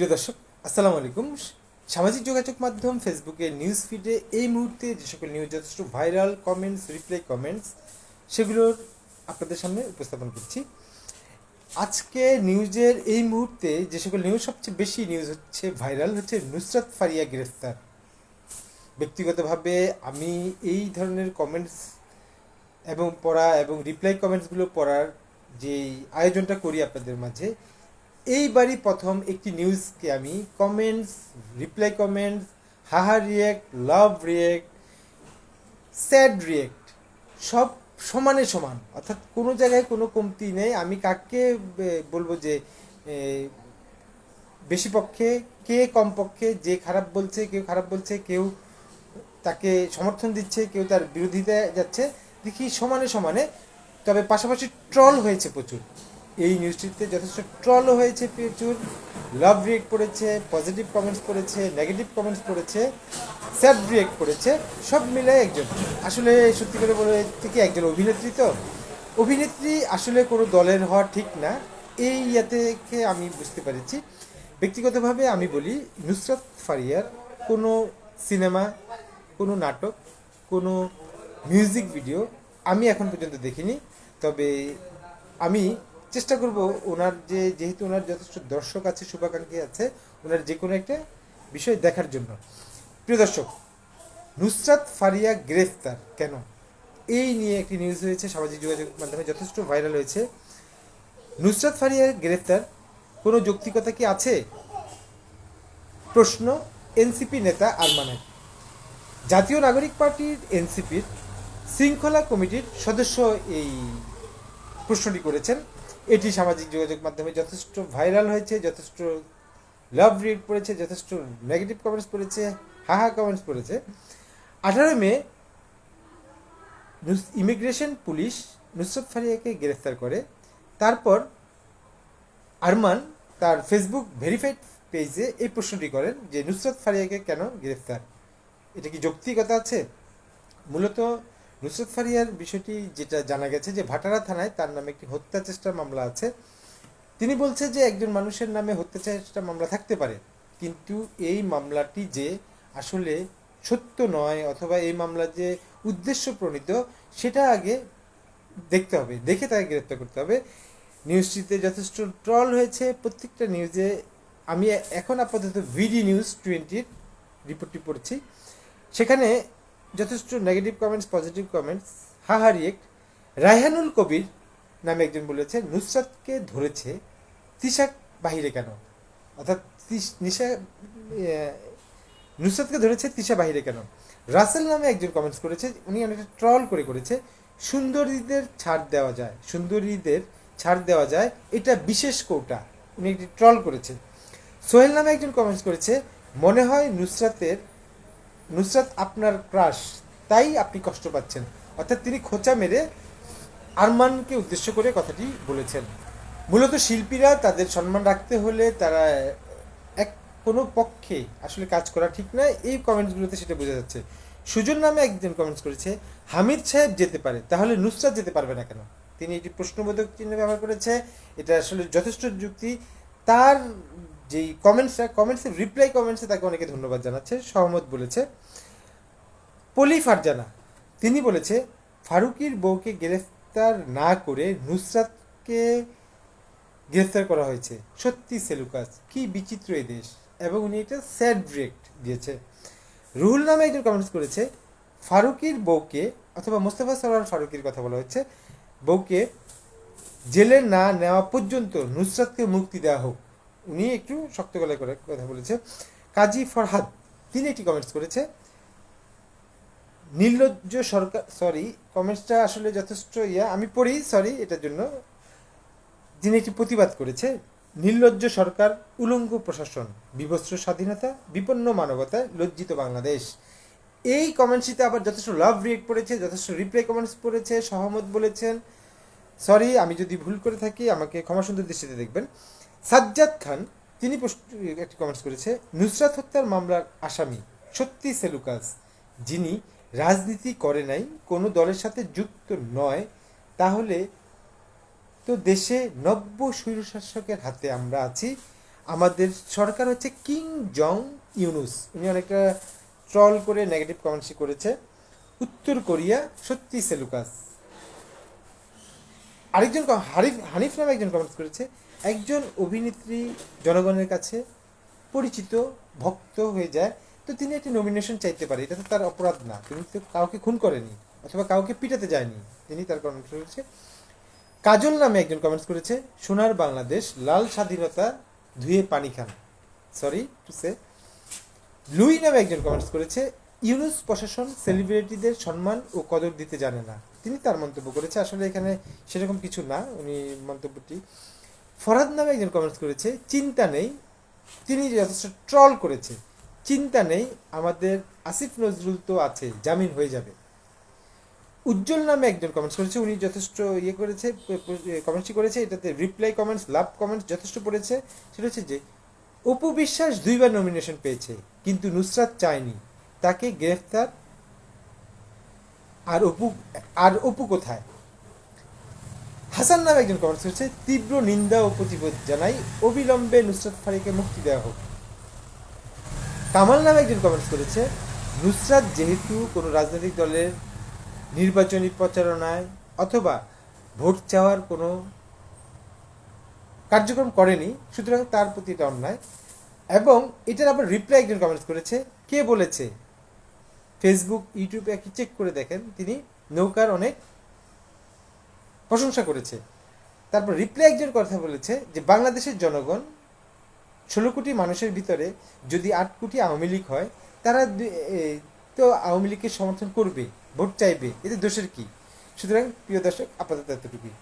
প্রিয় দর্শক, আসসালামু আলাইকুম। সামাজিক যোগাযোগ মাধ্যম ফেসবুকে নিউজ ফিডে এই মুহূর্তে যে সকল নিউজ যথেষ্ট ভাইরাল কমেন্টস রিপ্লাই কমেন্টস সেগুলোর আপনাদের সামনে উপস্থাপন করছি। আজকে নিউজের এই মুহূর্তে যে সকল নিউজ সবচেয়ে বেশি নিউজ হচ্ছে ভাইরাল হচ্ছে নুসরাত ফারিয়া গ্রেফতার। ব্যক্তিগতভাবে আমি এই ধরনের কমেন্টস এবং পড়া এবং রিপ্লাই কমেন্টসগুলো পড়ার যেই আয়োজনটা করি আপনাদের মাঝে এইবারই প্রথম একটি নিউজকে আমি comments reply comments haha react love react sad react সব সমানে সমান। অর্থাৎ কোনো জায়গায় কোনো কমতি নেই। আমি কাকে বলব যে বেশি পক্ষে, কে কম পক্ষে, যে খারাপ বলছে, কেউ খারাপ বলছে, কেউ তাকে সমর্থন দিচ্ছে, কেউ তার বিরোধিতা যাচ্ছে, দেখি সমানে সমানে। তবে পাশাপাশি ট্রল হয়েছে প্রচুর। এই নিউজটিতে যথেষ্ট ট্রলও হয়েছে প্রচুর। লাভ রিয়েক্ট পড়েছে পজিটিভ কমেন্টস পড়েছে নেগেটিভ কমেন্টস পড়েছে স্যাড রিয়েক্ট পড়েছে, সব মিলে একজন। আসলে সত্যি করে বলে থেকে একজন অভিনেত্রী তো। অভিনেত্রী আসলে কোনো দলের হওয়া ঠিক না। এই ইয়াতে আমি বুঝতে পেরেছি। ব্যক্তিগতভাবে আমি বলি, নুসরাত ফারিয়ার কোনো সিনেমা কোনো নাটক, কোনো মিউজিক ভিডিও আমি এখন পর্যন্ত দেখিনি। তবে আমি চেষ্টা করব ওনার যে, যেহেতু ওনার যথেষ্ট দর্শক আছে, শুভাকাঙ্ক্ষী আছে, ওনার যে কোনো একটা বিষয় দেখার জন্য। প্রিয় দর্শক, নুসরাত ফারিয়া গ্রেফতার। কেন? এই নিয়ে একটি নিউজ হয়েছে, সামাজিক যোগাযোগ মাধ্যমে যথেষ্ট ভাইরাল হয়েছে। নুসরাত ফারিয়া গ্রেফতার। কোনো যৌক্তিকতা কি আছে? প্রশ্ন এনসিপি নেতা আরমানের। জাতীয় নাগরিক পার্টির এনসিপির শৃঙ্খলা কমিটির সদস্য এই প্রশ্নটি করেছেন। এটি সামাজিক যোগাযোগ মাধ্যমে যথেষ্ট ভাইরাল হয়েছে, যথেষ্ট লাভ রিড পড়েছে, যথেষ্ট নেগেটিভ কমেন্টস পড়েছে, হাহা কমেন্টস পড়েছে। আঠারো মে ইমিগ্রেশন পুলিশ নুসরত ফারিয়াকে গ্রেফতার করে। তারপর আরমান তার ফেসবুক ভেরিফাইড পেজে এই প্রশ্নটি করেন যে নুসরত ফারিয়াকে কেন গ্রেফতার? এটা কি যৌক্তিকতা আছে? মূলত নুসরত ফারিয়ার বিষয়টি যেটা জানা গেছে যে ভাটারা থানায় তার নামে একটি হত্যা চেষ্টার মামলা আছে। তিনি বলছে যে একজন মানুষের নামে হত্যা চেষ্টা মামলা থাকতে পারে, কিন্তু এই মামলাটি যে আসলে সত্য নয় অথবা এই মামলা যে উদ্দেশ্য প্রণীত, সেটা আগে দেখতে হবে, দেখে তাকে গ্রেপ্তার করতে হবে। নিউজটিতে যথেষ্ট ট্রল হয়েছে প্রত্যেকটা নিউজে। আমি এখন আপাতত ভিডি নিউজ টোয়েন্টির রিপোর্টটি পড়ছি। সেখানে যথেষ্ট negative comments positive comments haha react Raihanul Kabir নামে একজন বলেছে নুসরাতকে ধরেছে তিশাক বাহিরে কেন? অর্থাৎ নিশা নুসরাতকে ধরেছে তিশা বাহিরে কেন? রাসেল নামে একজন কমেন্টস করেছে, উনি অনেকটা ট্রল করে করেছে, সুন্দরীদের ছাড় দেওয়া যায়, সুন্দরীদের ছাড় দেওয়া যায়, এটা বিশেষ কোটা, উনি একটি ট্রল করেছে সোহেল নামে একজন কমেন্টস করেছে, মনে হয় নুসরাতের নুসরাত আপনার ক্রাশ, তাই আপনি কষ্ট পাচ্ছেন। অর্থাৎ তিনি খোঁচা মেরে আরমানকে উদ্দেশ্য করে কথাটি বলেছেন। মূলত শিল্পীরা তাদের সম্মান রাখতে হলে তারা এক কোনো পক্ষে আসলে কাজ করা ঠিক নয় এই কমেন্টসগুলোতে সেটা বোঝা যাচ্ছে। সুজন নামে একজন কমেন্টস করেছে, হামিদ সাহেব যেতে পারে, তাহলে নুসরাত যেতে পারবে না কেন? তিনি এটি প্রশ্নবোধক চিহ্ন ব্যবহার করেছে, এটা আসলে যথেষ্ট যুক্তি। তার যেই কমেন্টসটা কমেন্টসের রিপ্লাই কমেন্টসে তাকে অনেকে ধন্যবাদ জানাচ্ছে। সহমত বলেছে, পলি ফারজানা, তিনি বলেছে, ফারুকির বউকে গ্রেফতার না করে নুসরাতকে গ্রেফতার করা হয়েছে। সত্যি, সেলুকাস, কি বিচিত্র এই দেশ। এবং উনি এটা স্যাড ব্রেক দিয়েছে। রুহুল নামে একজন কমেন্টস করেছে, ফারুকির বউকে অথবা মোস্তফা সরোয়ার ফারুকির কথা বলা হচ্ছে বউকে জেলে না নেওয়া পর্যন্ত নুসরাতকে মুক্তি দেওয়া হোক। উনি একটু শক্ত গলায় করে কথা বলেছে। কাজী ফরহাদ, তিনি একটি কমেন্টস করেছে। নির্লজ্জ সরকার সরি কমেন্টসটা আসলে যথেষ্ট ইয়া, আমি পড়ি সরি এটার জন্য। যিনি একটি প্রতিবাদ করেছে। নির্লজ্জ সরকার, উলঙ্গ প্রশাসন বিভস্ত্র স্বাধীনতা, বিপন্ন মানবতায় লজ্জিত বাংলাদেশ। এই কমেন্টসটিতে আবার যথেষ্ট লাভ রিয়েক্ট পড়েছে, যথেষ্ট রিপ্লাই কমেন্টস পড়েছে, সহমত বলেছেন। সরি আমি যদি ভুল করে থাকি, আমাকে ক্ষমা সুন্দর দৃষ্টিতে দেখবেন। সাজ্জাদ খান, তিনি একটি কমেন্টস করেছে, নুসরাত হত্যার মামলার আসামি, সত্যি সেলুকাস। যিনি রাজনীতি করে নাই, কোনো দলের সাথে যুক্ত নয়, তাহলে তো দেশে নব্য স্বৈরশাসকের হাতে আমরা আছি। আমাদের সরকার হচ্ছে কিং জং ইউনুস। উনি অনেকটা ট্রল করে নেগেটিভ কমেন্টস করেছে। উত্তর কোরিয়া সত্যি সেলুকাস। আরেকজন হারিফ, হানিফ নামে একজন কমেন্টস করেছে। একজন অভিনেত্রী জনগণের কাছে পরিচিত, ভক্ত হয়ে যায়, তো তিনি একটি নমিনেশন চাইতে পারে। এটা তো তার অপরাধ না। তিনি তো কাউকে খুন করেনি, অথবা কাউকে পিটাতে যায়নি। তিনি তার কমেন্ট করেছে। কাজল নামে একজন কমেন্টস করেছে, সোনার বাংলাদেশ, লাল স্বাধীনতা, ধুয়ে পানি খান। সরি টু সে লুই নামে একজন কমেন্টস করেছে ইউনুস প্রশাসন সেলিব্রিটিদের সম্মান ও কদর দিতে জানে না। তিনি তার মন্তব্য করেছে, আসলে এখানে সেরকম কিছু না, উনি মন্তব্যটি ফরহাদ নামে একজন কমেন্টস করেছে, চিন্তা নেই, তিনি যথেষ্ট ট্রল করেছে, চিন্তা নেই, আমাদের আসিফ নজরুল তো আছে, জামিন হয়ে যাবে। উজ্জ্বল নামে একজন কমেন্টস করেছে, উনি যথেষ্ট ইয়ে করেছে, কমেন্টসটি করেছে, এটাতে রিপ্লাই কমেন্টস, লাভ কমেন্টস যথেষ্ট পড়েছে। সেটা হচ্ছে যে, অপু বিশ্বাস দুইবার নমিনেশন পেয়েছে, কিন্তু নুসরাত চায়নি। তাকে গ্রেফতার। আর অপু আর অপু কোথায়? হাসান নামে একজন কমেন্টস করেছে তীব্র নিন্দা ও প্রতিবাদ জানাই। অবিলম্বে নুসরাত ফারিকে মুক্তি দেওয়া হোক। কামাল নামে একজন কমেন্টস করেছে নুসরাত যেহেতু কোনো রাজনৈতিক দলের নির্বাচনী প্রচারণায় অথবা ভোট চাওয়ার কোনো কার্যক্রম করেনি, সুতরাং তার প্রতি এটা অন্যায়। এবং এটার আবার রিপ্লাই একজন কমেন্টস করেছে কে বলেছে? ফেসবুক ইউটিউবে একই চেক করে দেখেন, তিনি নৌকার অনেক প্রশংসা করেছে। তারপর রিপ্লাই একজন কথা বলেছে যে, বাংলাদেশের জনগণ ষোলো কোটি মানুষের ভিতরে যদি আট কোটি আওয়ামী লীগ হয়, তারা তো আওয়ামী লীগকে সমর্থন করবে, ভোট চাইবে, এতে দোষের কি? সুতরাং প্রিয় দর্শক, আপাতত এতটুকুই।